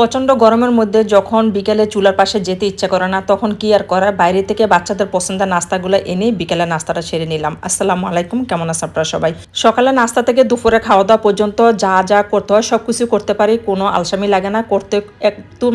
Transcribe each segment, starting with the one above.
প্রচণ্ড গরমের মধ্যে যখন বিকেলে চুলার পাশে যেতে ইচ্ছা করে না, তখন কি আর করার? বাইরে থেকে বাচ্চাদের পছন্দের নাস্তাগুলো এনে বিকেলে নাস্তাটা সেরে নিলাম। আসসালামু আলাইকুম, কেমন আছে আপনারা সবাই? সকালে নাস্তা থেকে দুপুরে খাওয়া দাওয়া পর্যন্ত যা যা করতে হয় সব কিছু করতে পারি, কোনো আলসামি লাগে না। করতে একদম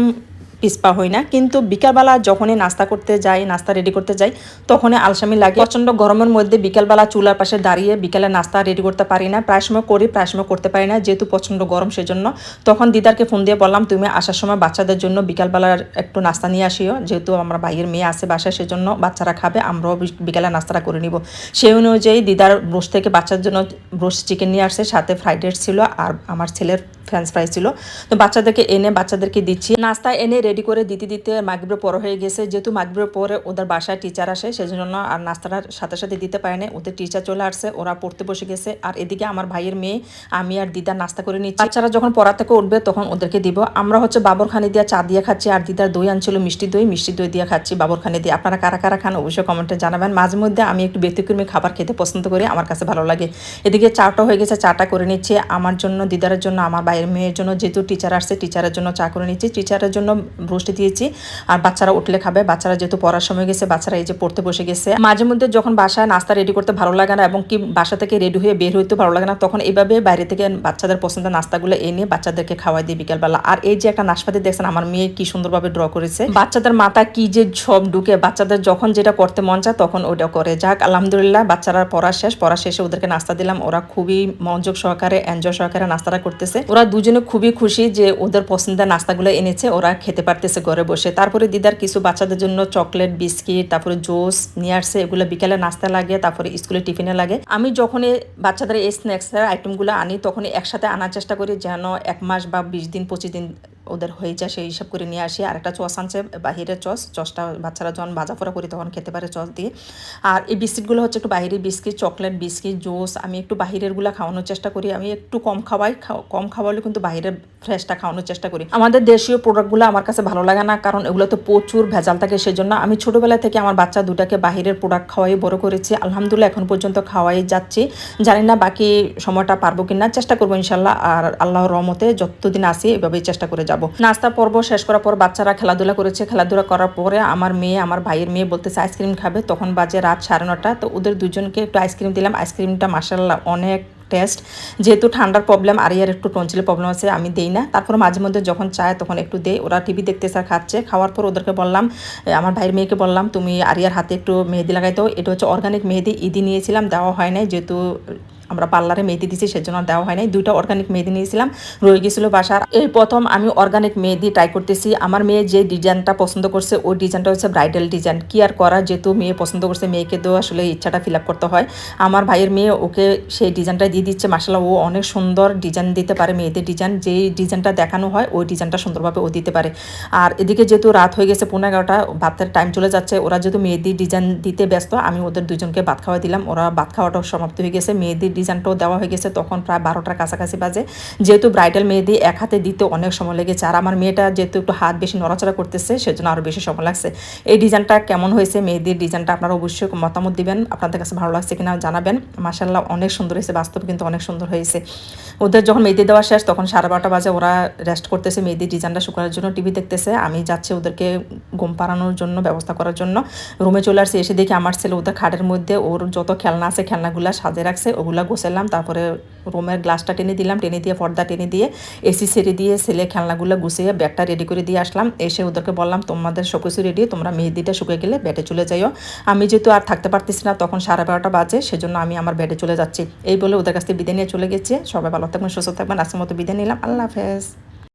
পিসপা হই না। কিন্তু বিকালবেলা যখনই নাস্তা করতে যাই, নাস্তা রেডি করতে যাই, তখনই আলসামি লাগে। প্রচণ্ড গরমের মধ্যে বিকালবেলা চুলার পাশে দাঁড়িয়ে বিকালে নাস্তা রেডি করতে পারি না। প্রায় সময় করি, প্রায় সময় করতে পারি না, যেহেতু প্রচণ্ড গরম সেজন্য। তখন দিদারকে ফোন দিয়ে বললাম, তুমি আসার সময় বাচ্চাদের জন্য বিকালবেলার একটু নাস্তা নিয়ে আসিও। যেহেতু আমার ভাইয়ের মেয়ে আছে বাসায়, সেজন্য বাচ্চারা খাবে, আমরাও বিকালে নাস্তাটা করে নিব। সেই অনুযায়ী দিদার ব্রোশ থেকে বাচ্চার জন্য ব্রোশ চিকেন নিয়ে আসছে সাথে ফ্রাইড রাইস ছিল আর আমার ছেলের ফ্রেঞ্চ ফ্রাই ছিল। তো বাচ্চাদেরকে এনে, বাচ্চাদেরকে দিচ্ছি। নাস্তা এনে রেডি করে দিতে দিতে মাগরিবের পর হয়ে গেছে। যেহেতু মাগরিবের পরে ওদের বাসায় টিচার আসে, সেজন্য আর নাস্তাটার সাথে সাথে দিতে পারে না ওদের টিচার চলে আসছে, ওরা পড়তে বসে গেছে। আর এদিকে আমার ভাইয়ের মেয়ে, আমি আর দিদা নাস্তা করে নিচ্ছি। বাচ্চারা যখন পড়া থেকে উঠবে, তখন ওদেরকে দিব। আমরা হচ্ছে বাবর খানি দিয়ে চা দিয়ে খাচ্ছি, আর দিদার দই আনছিল মিষ্টি দই। মিষ্টি দই দিয়ে খাচ্ছি বাবর খানি দিয়ে। আপনারা কারা কারা খান অবশ্যই কমেন্টে জানাবেন। মাঝে মধ্যে আমি একটু ব্যতিক্রমী খাবার খেতে পছন্দ করি, আমার কাছে ভালো লাগে। এদিকে চাটা হয়ে গেছে, চাটা করে নিচ্ছে। আমার জন্য, দিদারের জন্য, আমার বাইরের মেয়ের জন্য যেহেতু টিচার আসছে টিচারের জন্য চা করে নিচ্ছি। টিচারের জন্য রোস্টি দিয়েছি। আর বাচ্চারা উঠলে খাবে। বাচ্চারা যেহেতু পড়ার সময় গেছে, বাচ্চারা এই যে পড়তে বসে গেছে। মাঝে মধ্যে যখন বাসায় নাস্তা রেডি করতে ভালো লাগে না এবং কি বাসা থেকে রেডি হয়ে বের হইতে ভালো লাগে না, তখন এইভাবে বাইরে থেকে বাচ্চাদের পছন্দের নাস্তাগুলো এনে বাচ্চাদেরকে খাওয়াই দিই বিকালবেলা। আর এই যে একটা নাশপাতি দেখছেন, আমার মেয়ে কি সুন্দরভাবে ড্র করেছে। বাচ্চাদের মাথা কি যে সব ঢুকে, বাচ্চাদের যখন যেটা করতে মন চায় তখন ওটা করে। যাক, আলহামদুলিল্লাহ বাচ্চারা পড়া শেষ, পড়া শেষে ওদেরকে নাস্তা দিলাম। ওরা খুবই মনোযোগ সহকারে এনজয় সহকারে নাস্তাটা করতেছে। ওরা দুজনে খুবই খুশি যে ওদের পছন্দের নাস্তাগুলো এনেছে, ওরা খেতে পারতেছে ঘরে বসে। তারপরে দিদার কিছু বাচ্চাদের জন্য চকলেট, বিস্কিট, তারপরে জুস নিয়ে আসছে। এগুলো বিকেলে নাস্তা লাগে, তারপরে স্কুলে টিফিনে লাগে। আমি যখনই বাচ্চাদের এই স্ন্যাক্সের আইটেমগুলো আনি, তখনই একসাথে আনার চেষ্টা করি যেন এক মাস বা বিশ দিন, পঁচিশ দিন ওদের হয়ে যায়, সেই হিসাব করে নিয়ে আসি। আর একটা চস আনছে বাহিরের চস, চসটা বাচ্চারা যখন ভাজা ফোড়া করি তখন খেতে পারে চস দিয়ে। আর এই বিস্কিটগুলো হচ্ছে একটু বাহিরের বিস্কিট, চকলেট বিস্কিট, জুস, আমি একটু বাহিরেরগুলো খাওয়ানোর চেষ্টা করি। আমি একটু কম খাওয়াই, খাও- কম খাওয়ালে কিন্তু বাহিরের ফ্রেশটা খাওয়ানোর চেষ্টা করি। আমাদের দেশীয় প্রোডাক্টগুলো আমার কাছে ভালো লাগে না, কারণ এগুলো তো প্রচুর ভেজাল থাকে, সেজন্য আমি ছোটোবেলা থেকে আমার বাচ্চা দুটাকে বাহিরের প্রোডাক্ট খাওয়াই, বড় করেছি। আলহামদুলিল্লাহ এখন পর্যন্ত খাওয়াই যাচ্ছি। জানি না বাকি সময়টা পারব কিনা, চেষ্টা করব ইনশাল্লাহ। আর আল্লাহর রহমতে যতদিন আসি এভাবেই চেষ্টা করে যাব। নাস্তা পর্ব শেষ করার পর বাচ্চারা খেলাধুলা করেছে। খেলাধুলা করার পরে আমার মেয়ে, আমার ভাইয়ের মেয়ে বলতেছে, আইসক্রিম খাবে। তখন বাজে রাত সাড়ে নটা। তো ওদের দুজনকে একটু আইসক্রিম দিলাম। আইসক্রিমটা মাসাল্লাহ অনেক টেস্ট। যেহেতু ঠান্ডার প্রবলেম আর ইয়ার একটু টনচিলের প্রবলেম আছে, আমি দেই না। তারপর মাঝে মধ্যে যখন চায় তখন একটু দেই। ওরা টিভি দেখতেছে আর খাচ্ছে। খাওয়ার পর ওদেরকে বললাম আমার ভাইয়ের মেয়েকে বললাম, তুমি আরিয়ার হাতে একটু মেহেদি লাগাই দাও। এটা হচ্ছে অর্গানিক মেহেদি। ইদি নিয়েছিলাম, দেওয়া হয় নাই। যেহেতু আমরা পার্লারে মেহেদি দিছি, সেজন্য দেওয়া হয় নাই। দুইটা অর্গানিক মেহেদি নিয়েছিলাম, রয়ে গেছিল বাসার। এই প্রথম আমি অর্গানিক মেহেদি ট্রাই করতেছি। আমার মেয়ে যে ডিজাইনটা পছন্দ করছে, ওই ডিজাইনটা হচ্ছে ব্রাইডাল ডিজাইন কি আর করা, যেহেতু মেয়ে পছন্দ করছে, মেয়েকে তো আসলে ইচ্ছাটা ফিল করতে হয়। আমার ভাইয়ের মেয়ে ওকে সেই ডিজাইনটা দিয়ে দিচ্ছে। মাসালা ও অনেক সুন্দর ডিজাইন দিতে পারে, মেয়েদের ডিজাইন যেই ডিজাইনটা দেখানো হয়, ওই ডিজাইনটা সুন্দরভাবে ও দিতে পারে। আর এদিকে যেহেতু রাত হয়ে গেছে পনেরো এগারোটা, ভাতের টাইম চলে যাচ্ছে, ওরা যেহেতু মেহেদি ডিজাইন দিতে ব্যস্ত, আমি ওদের দুজনকে ভাত খাওয়া দিলাম। ওরা ভাত খাওয়াটাও সমাপ্ত হয়ে গেছে মেহেদির ডিজাইনটাও দেওয়া হয়ে গেছে, তখন প্রায় বারোটার কাছাকাছি বাজে। যেহেতু ব্রাইডাল মেহেদি এক হাতে দিতে অনেক সময় লেগেছে, আর আমার মেয়েটা যেহেতু একটু হাত বেশি নড়াচড়া করতেছে, সেজন্য আরও বেশি সময় লাগছে। এই ডিজাইনটা কেমন হয়েছে, মেহেদির ডিজাইনটা আপনারা অবশ্যই মতামত দিবেন, আপনাদের কাছে ভালো লাগছে কিনা জানাবেন। মাসাল্লাহ অনেক সুন্দর হয়েছে, বাস্তবে কিন্তু অনেক সুন্দর হয়েছে। ওদের যখন মেহেদি দেওয়া শেষ, তখন সাড়ে বারোটা বাজে, ওরা রেস্ট করতেছে, মেহেদির ডিজাইনটা শুকানোর জন্য টিভি দেখতেছে। আমি যাচ্ছি ওদেরকে ঘুম পাড়ানোর জন্য, ব্যবস্থা করার জন্য। রুমে চলে আসছি, এসে দেখি আমার ছেলে ওদের খাটের মধ্যে, ওর যত খেলনা আছে, খেলনাগুলো সাজে রাখছে, ওগুলা গোছালাম তারপরে রুমের গ্লাসটা টেনে দিলাম, টেনে দিয়ে পর্দা টেনে দিয়ে এসি সেরে দিয়ে ছেলে খেলনাগুলো গুছিয়ে ব্যাগটা রেডি করে দিয়ে আসলাম। এসে ওদেরকে বললাম, তোমাদের সবকিছু রেডি তোমরা মেহেদিটা শুকিয়ে গেলে ব্যাটে চলে যাইও। আমি যেহেতু আর থাকতে পারতেছি না, তখন সাড়ে বারোটা বাজে, সেজন্য আমি আমার ব্যাটে চলে যাচ্ছি। এই বলে ওদের কাছ থেকে বিদায় নিয়ে চলে গেছে। সবাই ভালো থাকবেন, সুস্থ থাকবেন। আসার মতো বিদায় নিলাম। আল্লাহ হাফেজ।